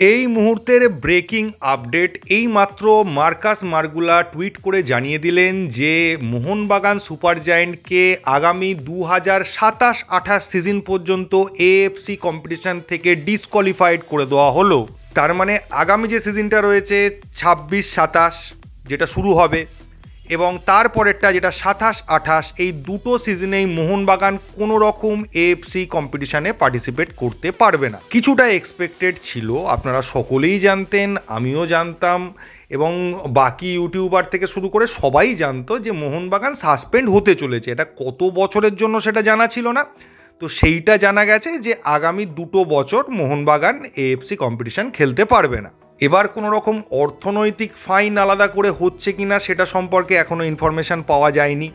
এই মুহূর্তের breaking update এই মাত্র মার্কাস মার্গুলা টুইট করে জানিয়ে দিলেন যে মোহনবাগান সুপার জায়েন্টকে আগামী দু হাজার সাতাশ আঠাশ সিজন পর্যন্ত এএফসি কম্পিটিশন থেকে ডিসকোয়ালিফাইড করে দেওয়া হলো। তার মানে আগামী যে সিজনটা রয়েছে, ছাব্বিশ সাতাশ, যেটা শুরু হবে এবং তারপরেরটা যেটা সাতাশ আঠাশ, এই দুটো সিজনেই মোহনবাগান কোনো রকম এএফসি কম্পিটিশানে পার্টিসিপেট করতে পারবে না। কিছুটা এক্সপেক্টেড ছিল, আপনারা সকলেই জানতেন, আমিও জানতাম, এবং বাকি ইউটিউবার থেকে শুরু করে সবাই জানতো যে মোহনবাগান সাসপেন্ড হতে চলেছে। এটা কত বছরের জন্য সেটা জানা ছিল না। তো সেইটা জানা গেছে যে আগামী দুটো বছর মোহনবাগান এএফসি কম্পিটিশন খেলতে পারবে না। এবার কোনো রকম অর্থনৈতিক ফাইন আলাদা করে হচ্ছে কি না সেটা সম্পর্কে এখনও ইনফরমেশান পাওয়া যায়নি।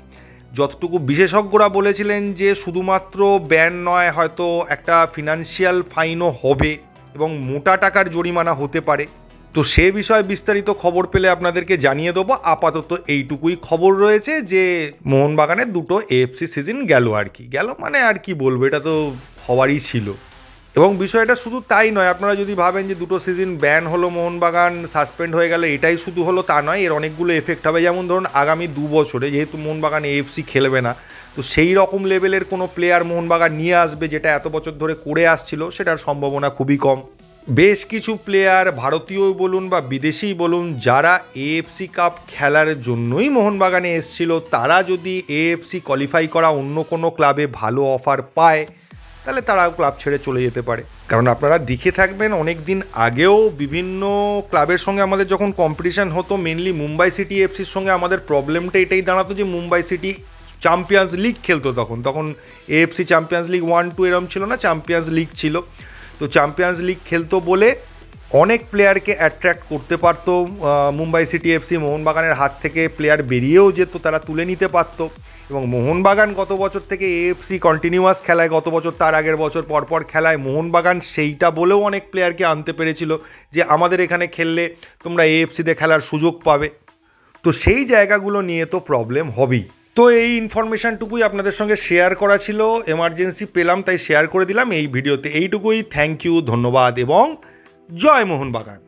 যতটুকু বিশেষজ্ঞরা বলেছিলেন যে শুধুমাত্র ব্যান নয়, হয়তো একটা ফিনান্সিয়াল ফাইনও হবে এবং মোটা টাকার জরিমানা হতে পারে। তো সে বিষয়ে বিস্তারিত খবর পেলে আপনাদেরকে জানিয়ে দেবো। আপাতত এইটুকুই খবর রয়েছে যে মোহনবাগানের দুটো এএফসি সিজন গেল আর কি। গেল মানে আর কি বলব, এটা তো হওয়ারই ছিল। এবং বিষয়টা শুধু তাই নয়, আপনারা যদি ভাবেন যে দুটো সিজন ব্যান হলো মোহনবাগান সাসপেন্ড হয়ে গেলে এটাই শুধু হলো তা নয়, এর অনেকগুলো এফেক্ট হবে। যেমন ধরুন, আগামী দু বছরে যেহেতু মোহনবাগান এএফসি খেলবে না, তো সেই রকম লেভেলের কোনো প্লেয়ার মোহনবাগান নিয়ে আসবে যেটা এত বছর ধরে করে আসছিল, সেটার সম্ভাবনা খুবই কম। বেশ কিছু প্লেয়ার ভারতীয় বলুন বা বিদেশি বলুন, যারা এএফসি কাপ খেলার জন্যই মোহনবাগানে এসছিল, তারা যদি এএফসি কোয়ালিফাই করা অন্য কোনো ক্লাবে ভালো অফার পায় তাহলে তারা ক্লাব ছেড়ে চলে যেতে পারে। কারণ আপনারা দেখে থাকবেন অনেক দিন আগেও বিভিন্ন ক্লাবের সঙ্গে আমাদের যখন কম্পিটিশন হতো মেনলি মুম্বাই সিটি এফসির সঙ্গে আমাদের প্রবলেমটা এটাই দাঁড়াতো যে মুম্বাই সিটি চ্যাম্পিয়ন্স লিগ খেলতো তখন। তখন AFC champions league one two এরম ছিল না চ্যাম্পিয়ন্স লিগ ছিল। তো চ্যাম্পিয়ন্স লিগ খেলতো বলে অনেক প্লেয়ারকে অ্যাট্রাক্ট করতে পারতো মুম্বাই সিটি এফসি, মোহনবাগানের হাত থেকে প্লেয়ার বেরিয়েও যেত, তারা তুলে নিতে পারতো। এবং মোহনবাগান গত বছর থেকে এএফসি কন্টিনিউয়াস খেলায়, গত বছর তার আগের বছর পরপর খেলায় মোহনবাগান সেইটা বলেও অনেক প্লেয়ারকে আনতে পেরেছিল যে আমাদের এখানে খেললে তোমরা এএফসিতে খেলার সুযোগ পাবে। তো সেই জায়গাগুলো নিয়ে তো প্রবলেম হবেই। তো এই ইনফরমেশানটুকুই আপনাদের সঙ্গে শেয়ার করা ছিল। এমার্জেন্সি পেলাম, তাই শেয়ার করে দিলাম এই ভিডিওতে এইটুকুই। থ্যাংক ইউ ধন্যবাদ এবং জয় মোহনবাগান।